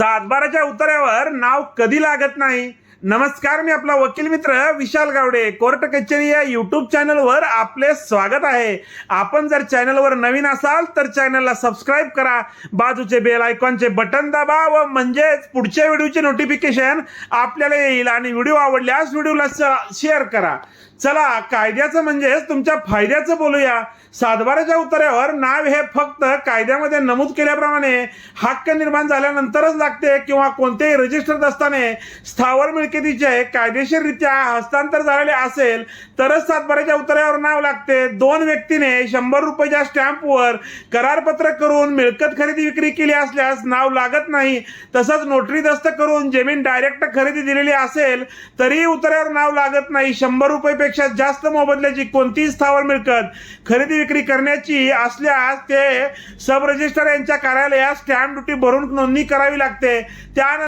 सातबाराच्या उतार्यावर नाव कधी लागत नाही? नमस्कार मी आपला वकील मित्र विशाल गावडे. कोर्ट कचेरी या युट्यूब चॅनलवर आपले स्वागत आहे. आपण जर चॅनलवर नवीन असाल तर चॅनलला सबस्क्राईब करा. बाजूचे बेल आयकॉनचे बटन दाबा व म्हणजेच पुढच्या व्हिडिओचे नोटिफिकेशन आपल्याला येईल आणि व्हिडिओ आवडल्यास व्हिडिओला शेअर करा. चला कायद्याचं म्हणजेच तुमच्या फायद्याचं बोलूया. सातबाराच्या उतार्यावर नाव हे फक्त कायद्यामध्ये नमूद केल्याप्रमाणे हक्क निर्माण झाल्यानंतरच लागते किंवा कोणत्याही रजिस्टर दस्ताने स्थावर मिळकतीचे कायदेशीररित्या हस्तांतर झालेले असेल तरच सातबाराच्या उतार्यावर नाव लागते. दोन व्यक्तीने शंभर रुपयाच्या स्टॅम्पवर करारपत्र करून मिळकत खरेदी विक्री केली असल्यास नाव लागत नाही. तसंच नोटरी दस्त करून जमीन डायरेक्ट खरेदी दिलेली असेल तरीही उतार्यावर नाव लागत नाही. शंभर पेक्षा जास्त मोबदल्याची कोणतीही स्थावर मिळकत खरेदी विक्री करण्याची असल्यास ते सब रजिस्टर यांच्या कार्यालयात स्टॅम्प ड्युटी भरून नोंदणी करावी लागते. त्यानंतर